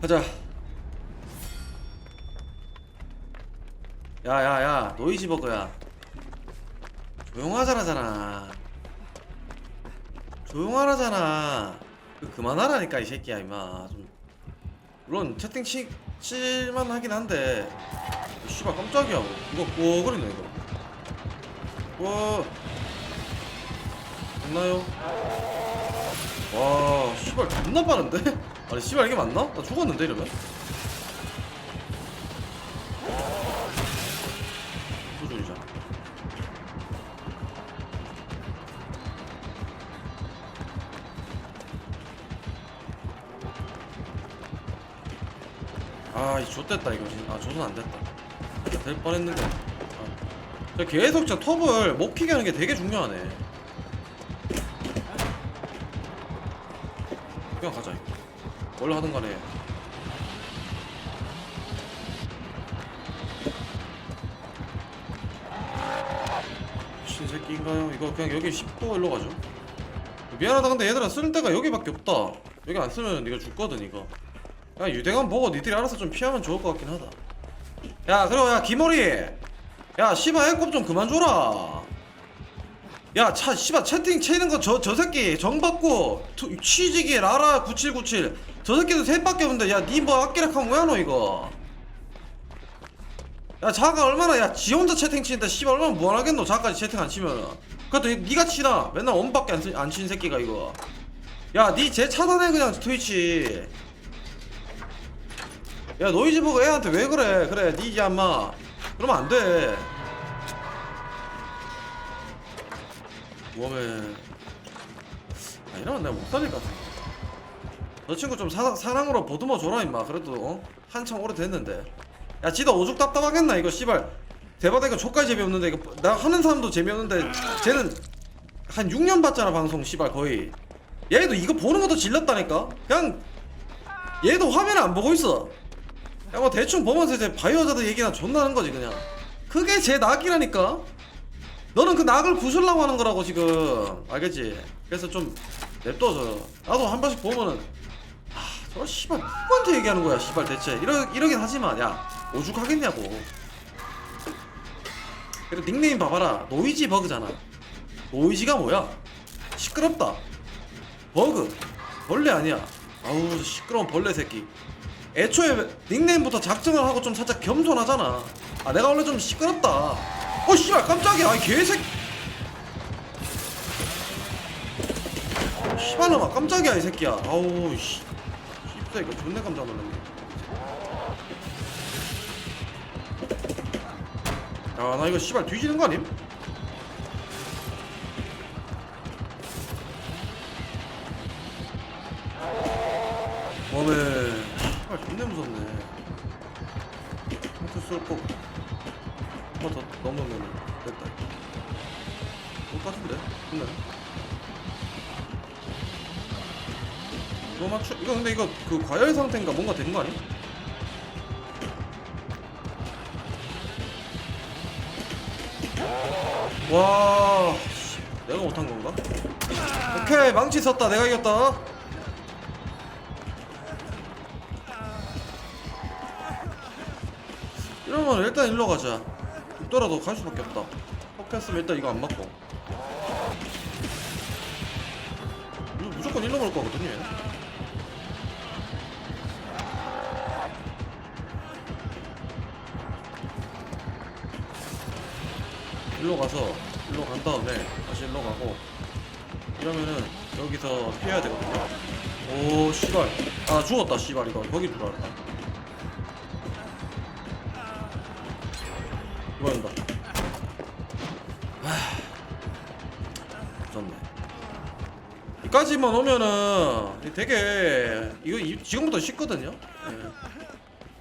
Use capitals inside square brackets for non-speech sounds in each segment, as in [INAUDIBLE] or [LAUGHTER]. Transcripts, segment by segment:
가자. 야야야 노이즈 버거야. 조용하자라잖아. 조용하라잖아. 그 그만하라니까 이 새끼야 임마. 좀 물론 채팅 치 칠만 하긴 한데. 씨발 깜짝이야. 뭐. 이거 꼬거리네 이거. 와. 됐나요? 와, 씨발 존나 빠른데? 아니 씨발 이게 맞나? 나 죽었는데 이러면? 소중이자. 아, 이 좆됐다 이거. 진- 아, 조선 안 됐다. 될 뻔했는데. 아. 저 계속 저 톱을 못 키게 하는 게 되게 중요하네. 그냥 가자. 이거. 뭘 하든 간에. 미친 새끼인가요? 이거 그냥 여기 10도 일로 가죠. 미안하다 근데 얘들아 쓸 데가 여기밖에 없다. 여기 안 쓰면 네가 죽거든 이거. 야 유대감 보고 니들이 알아서 좀 피하면 좋을 것 같긴 하다. 야 그리고 야 기머리. 야 씨발 해kop 좀 그만 줘라. 야, 차, 씨발, 채팅 채는 거 저, 저 새끼, 정 받고, 투- 취직이 라라 9797. 저 새끼도 셋밖에 없는데, 야, 니 뭐 아끼락 하면 뭐야, 너 이거. 야, 자가 얼마나, 야, 지 혼자 채팅 치는데, 씨발, 얼마나 무한하겠노, 자까지 채팅 안 치면은. 그것도 니가 치나? 맨날 원밖에 안, 쓰- 안 치는 새끼가, 이거. 야, 니쟤 차단해, 그냥, 트위치. 야, 노이즈버그 애한테 왜 그래? 그래, 니 이제 아마. 그러면 안 돼. 웜에 아 이러면 내가 못 살릴 것 같아 너 친구 좀 사, 사랑으로 보듬어 줘라 임마. 그래도 어? 한참 오래됐는데. 야 지도 오죽 답답하겠나 이거 씨발. 이거 족까지 재미없는데 이거 나 하는 사람도 재미없는데 쟤는 한 6년 봤잖아 방송 씨발 거의. 얘도 이거 보는 것도 질렀다니까? 그냥 얘도 화면 안 보고 있어. 그냥 뭐 대충 보면서 이제 바이오자드 얘기나 존나 하는 거지 그냥. 그게 제 낙이라니까? 너는 그 낙을 부수려고 하는 거라고 지금. 알겠지? 그래서 좀 냅둬서 나도 한 번씩 보면은 아 저 씨발 누구한테 얘기하는 거야 씨발 대체. 이러, 이러긴 하지만 야 오죽하겠냐고. 그리고 닉네임 봐봐라. 노이지 버그잖아. 노이지가 뭐야? 시끄럽다. 버그. 벌레 아니야. 아우 저 시끄러운 벌레 새끼. 애초에 닉네임부터 작정을 하고 좀 살짝 겸손하잖아. 아 내가 원래 좀 시끄럽다. 어 씨발 깜짝이야. 아이 개새끼. 씨발놈아 깜짝이야 이 새끼야. 아우 씨 씹다 이거 존나 깜짝 놀랐네 야 나 이거 씨발 뒤지는 거 아님? 어메 씨발 존나 무섭네 한테 쏠거 한번 더 넘으면 됐다 똑같은데? 끝나요? 이거 맞춰? 이거 근데 이거 그 과열 상태인가 뭔가 된 거 아니? 와 씨, 내가 못한 건가? 오케이 망치 썼다. 내가 이겼다. 이러면 일단 일로 가자. 죽더라도 갈 수밖에 없다. 포켓으면 일단 이거 안 맞고. 무조건 일로 갈 거거든요 일로 가서 일로 간 다음에 다시 일로 가고 이러면은 여기서 피해야 되거든요. 오 씨발. 아 죽었다 씨발. 이거 거기 줄 알았다 이거한다. 좋네. 이까지만 오면은 되게 이거 이- 지금부터 쉽거든요?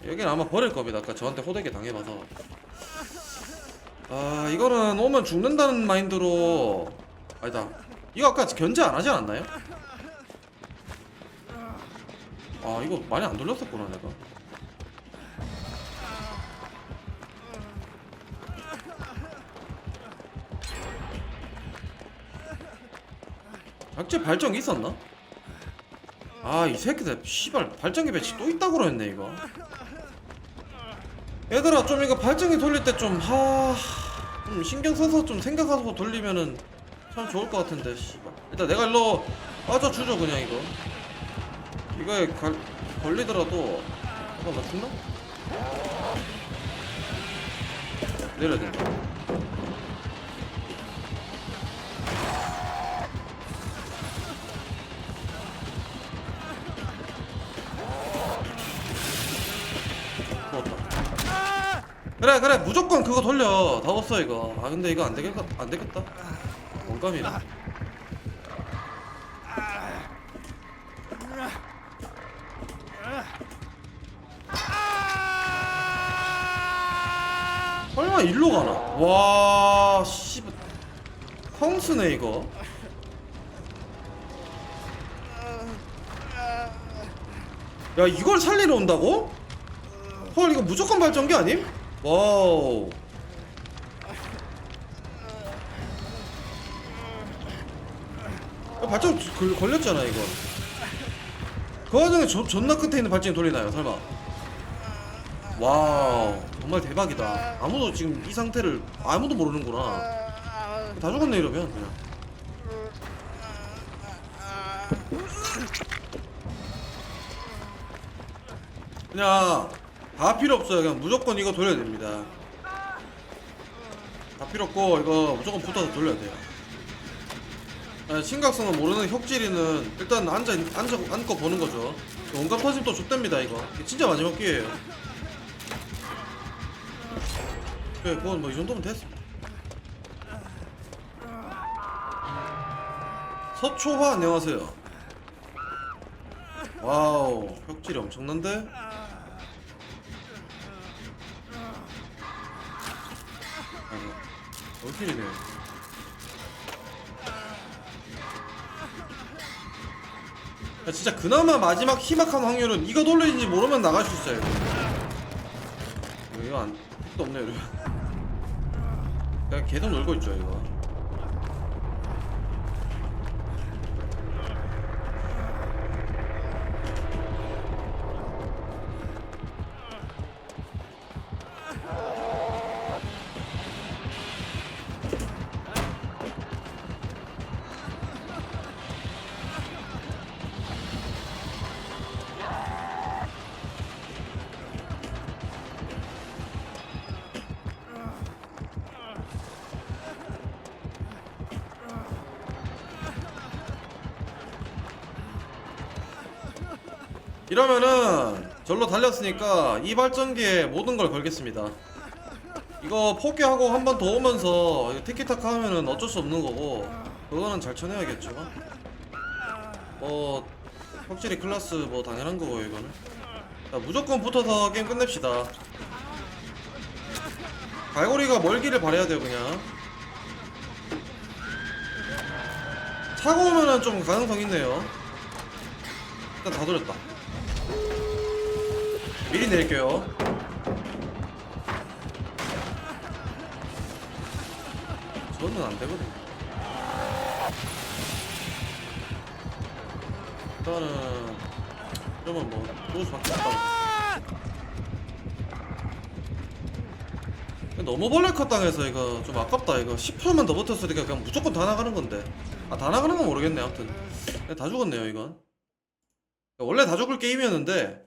예. 여기는 아마 버릴 겁니다. 아까 저한테 호되게 당해봐서 아 이거는 오면 죽는다는 마인드로 아니다 이거 아까 견제 안 하지 않았나요? 아 이거 많이 안 돌렸었구나 내가 작제 발정이 있었나? 아 이 새끼들 씨발 발전기 배치 또 있다고 그랬네 이거 얘들아 좀 이거 발전기 돌릴 때 좀 하... 좀 신경 써서 좀 생각하고 돌리면은 참 좋을 것 같은데 씨발. 일단 내가 일로 빠져 주죠 그냥 이거. 이거에 갈, 걸리더라도 잠깐 나 죽나? 내려야 된다 그래 그래. 무조건 그거 돌려. 다 없어 이거. 아 근데 이거 안 되겠다 안 되겠다. 원감이네. 설마 일로 가나? 와 씨발 펑스네 이거. 야 이걸 살리러 온다고? 헐 이거 무조건 발전기 아님? 와우. 야, 발전 걸, 걸렸잖아 이거. 그 와중에 저, 존나 끝에 있는 발전기 돌리나요 설마? 와우. 정말 대박이다. 아무도 지금 이 상태를 아무도 모르는구나. 다 죽었네 이러면 그냥. 그냥 다 필요 없어요. 그냥 무조건 이거 돌려야 됩니다. 다 필요 없고 이거 무조건 붙어서 돌려야 돼요. 아, 심각성을 모르는 혁질이는 일단 앉아, 앉아 앉고 보는 거죠. 온갖 터지면 또 좆됩니다 이거. 진짜 마지막 기회예요. 그래 그건 뭐 이 정도면 됐습니다. 서초화 안녕하세요. 와우 혁질이 엄청난데? 얼필이네? 야, 진짜 그나마 마지막 희망한 확률은 이거 돌리는지 모르면 나갈 수 있어요. 이거, 이거 안 택도 없네 이러면 계속 놀고 있죠 이거 이러면은 절로 달렸으니까 이 발전기에 모든 걸 걸겠습니다. 이거 포기하고 한 번 더 오면서 티키타카 하면은 어쩔 수 없는 거고 그거는 잘 쳐내야겠죠. 뭐 확실히 클라스 뭐 당연한 거고 이거는. 자, 무조건 붙어서 게임 끝냅시다. 갈고리가 멀기를 바래야 돼요 그냥. 차고 오면은 좀 가능성 있네요. 일단 다 돌렸다. 미리 낼게요. 저는 안 되거든. 일단은 그러면 뭐 좋을 수밖에 없다. 너무 벌레 컷 당해서 이거 좀 아깝다 이거 10%만 더 버텼으니까 그냥 무조건 다 나가는 건데 아 다 나가는 건 모르겠네 아무튼 그냥 다 죽었네요 이건 원래 다 죽을 게임이었는데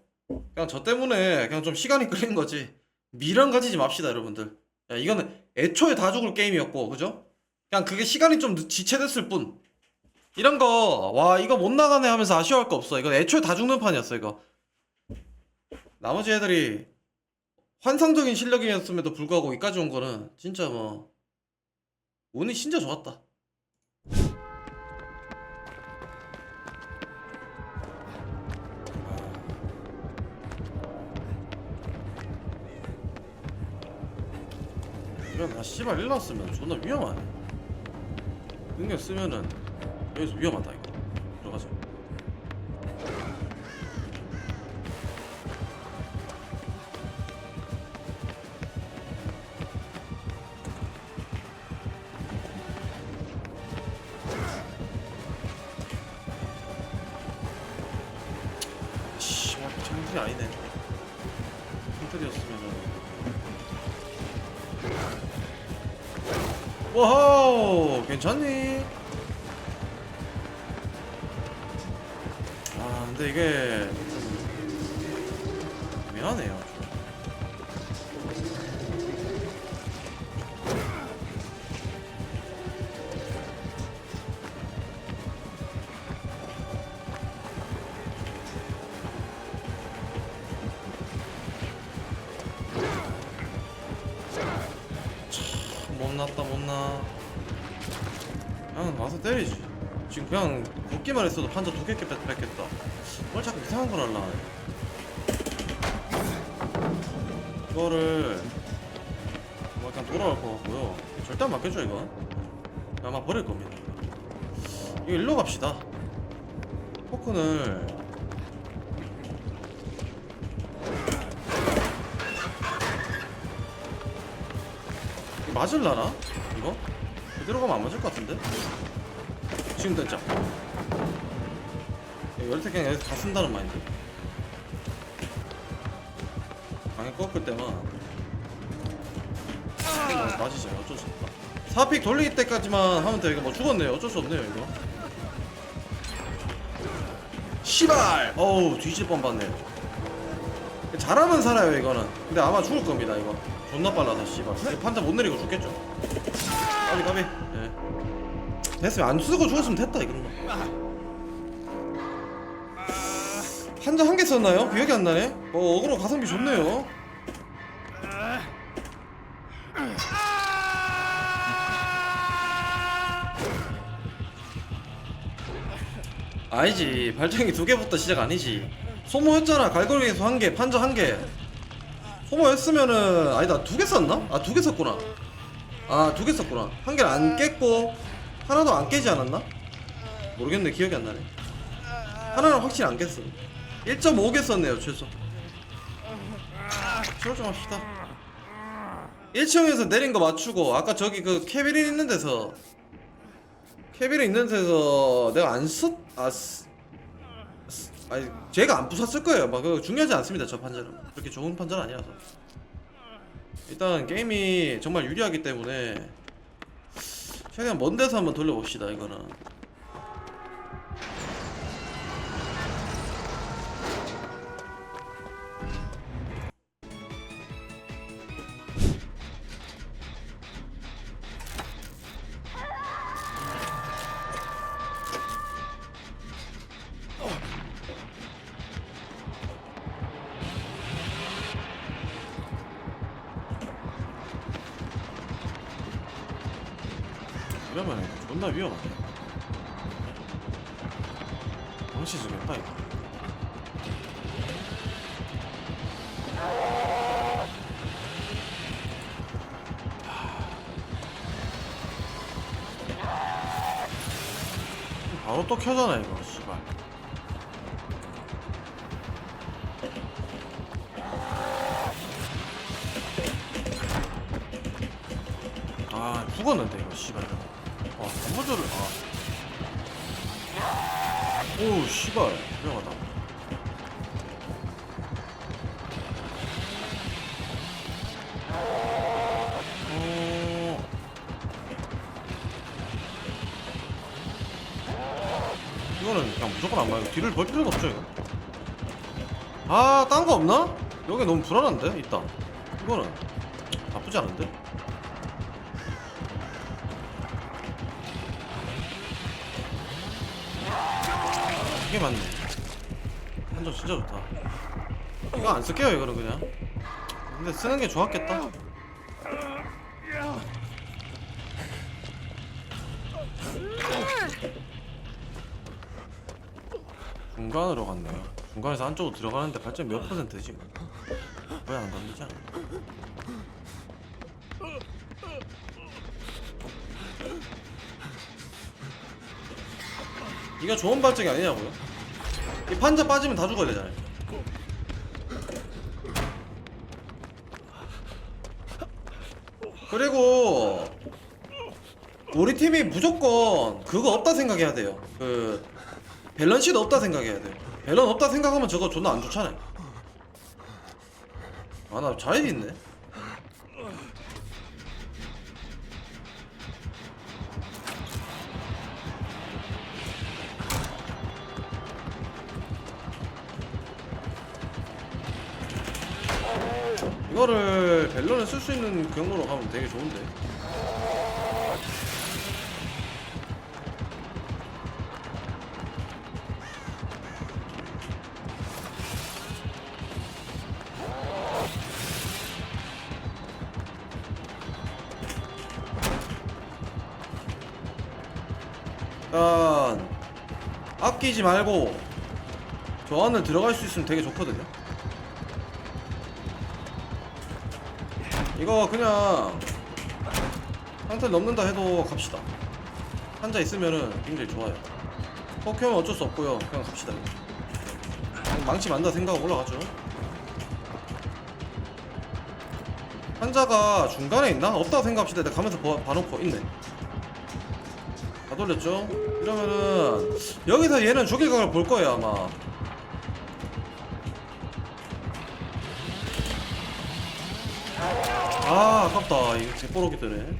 그냥 저 때문에 그냥 좀 시간이 [LAUGHS] 끌린 거지. 미련 가지지 맙시다 여러분들. 야, 이거는 애초에 다 죽을 게임이었고 그죠? 그냥 그게 시간이 좀 늦- 지체됐을 뿐. 이런 거 와 이거 못 나가네 하면서 아쉬워할 거 없어. 이건 애초에 다 죽는 판이었어 이거. 나머지 애들이 환상적인 실력이었음에도 불구하고 여기까지 온 거는 진짜 뭐 운이 진짜 좋았다 이런 아 씨발 일났으면 존나 위험하네. 능력 쓰면은 여기서 위험하다 이거 와우 괜찮니? 아 근데 이게 좀 미안해요 못나. 그냥 와서 때리지. 지금 그냥 걷기만 했어도 판자 두 개 뺐겠다. 뭘 자꾸 이상한 걸 할라. 이거를 뭐 약간 돌아갈 것 같고요. 절대 안 맡겨줘 이건 아마 버릴 겁니다. 이거 일로 갑시다. 포크를 맞을라나? 이거? 그대로 가면 안 맞을 것 같은데? 지금 됐죠? 열태 그냥 여기서 다 쓴다는 마인드. 방에 꺾을 때만. 어, 맞이죠 어쩔 수 없다. 4픽 돌리기 때까지만 하면 돼. 이거 뭐 죽었네요. 어쩔 수 없네요 이거. 시발! 어우 뒤질 뻔봤네. 잘하면 살아요 이거는. 근데 아마 죽을 겁니다 이거. 존나 빨라서 씨발. 판자 못 내리고 죽겠죠 까비 까비 예 됐어요 안 쓰고 죽었으면 됐다 이거는 판자 한 개 썼나요? 기억이 안 나네. 어 어그로 가성비 좋네요. 아니지. 발전기 두 개부터 시작 아니지. 소모했잖아. 갈고리에서 한개 판자 한개. 소모했으면은 아니다 두 개 썼나? 아 두 개 썼구나 아 두 개 썼구나. 한 개를 안 깼고 하나도 안 깨지 않았나? 모르겠네 기억이 안 나네. 하나는 확실히 안 깼어. 1.5개 썼네요 최소. 치료 좀 합시다. 1층에서 내린 거 맞추고 아까 저기 그 캐비닛 있는 데서 캐비닛 있는 데서 내가 안 썼.. 아.. 쓰, 쓰, 아니 제가 안 부쉈을 거예요. 막 그거 중요하지 않습니다 저 판자는. 그렇게 좋은 판자는 아니라서 일단 게임이 정말 유리하기 때문에 최대한 먼 데서 한번 돌려봅시다 이거는 존나 위험하네 방치 주겠다 이거. 바로 또 켜잖아 이거 씨발 위험하다. 어... 이거는 그냥 무조건 안 맞아요 뒤를 볼 필요가 없죠 이거. 아딴 거 없나? 여기 너무 불안한데 있다 이거는 나쁘지 않은데 이게 맞네. 한점 진짜 좋다. 이거 안 쓸게요 이거는 그냥. 근데 쓰는 게 좋았겠다. 중간으로 갔네요 중간에서 안쪽으로 들어가는데 발전 몇 퍼센트지 왜 안 건드지 않아 이거 좋은 발전이 아니냐고요? 이 판자 빠지면 다 죽어야 되잖아요. 그리고 우리 팀이 무조건 그거 없다 생각해야 돼요. 그 밸런시도 없다 생각해야 돼요. 밸런 없다 생각하면 저거 존나 안 좋잖아요 아 나 자일이 있네 수 있는 경로로 가면 되게 좋은데. 아끼지 말고 저 안을 들어갈 수 있으면 되게 좋거든요 이거 그냥 상태 넘는다 해도 갑시다. 한자 있으면은 굉장히 좋아요. 포켓몬 어쩔 수 없고요. 그냥 갑시다. 이거. 망치 만다 생각하고 올라가죠. 한자가 중간에 있나? 없다고 생각합시다. 내가 가면서 봐- 봐놓고 있네. 다 돌렸죠? 이러면은 여기서 얘는 죽일 각을 볼 거예요 아마 아 아깝다. 이거 개뽀록이 뜨네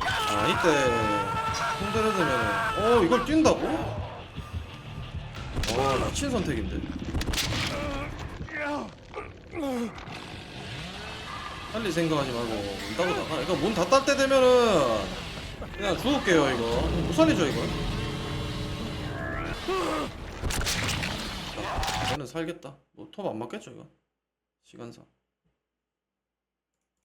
아 이때 손대려 되면은 어 이걸 뛴다고? 어 미친 선택인데. 빨리 생각하지 말고 문 닫고 나가 이거 문 닫을 때 되면은 그냥 죽을게요 이거. 못 살리죠 이거. 자, 이거는 살겠다. 뭐 톱 안 맞겠죠 이거? 시간상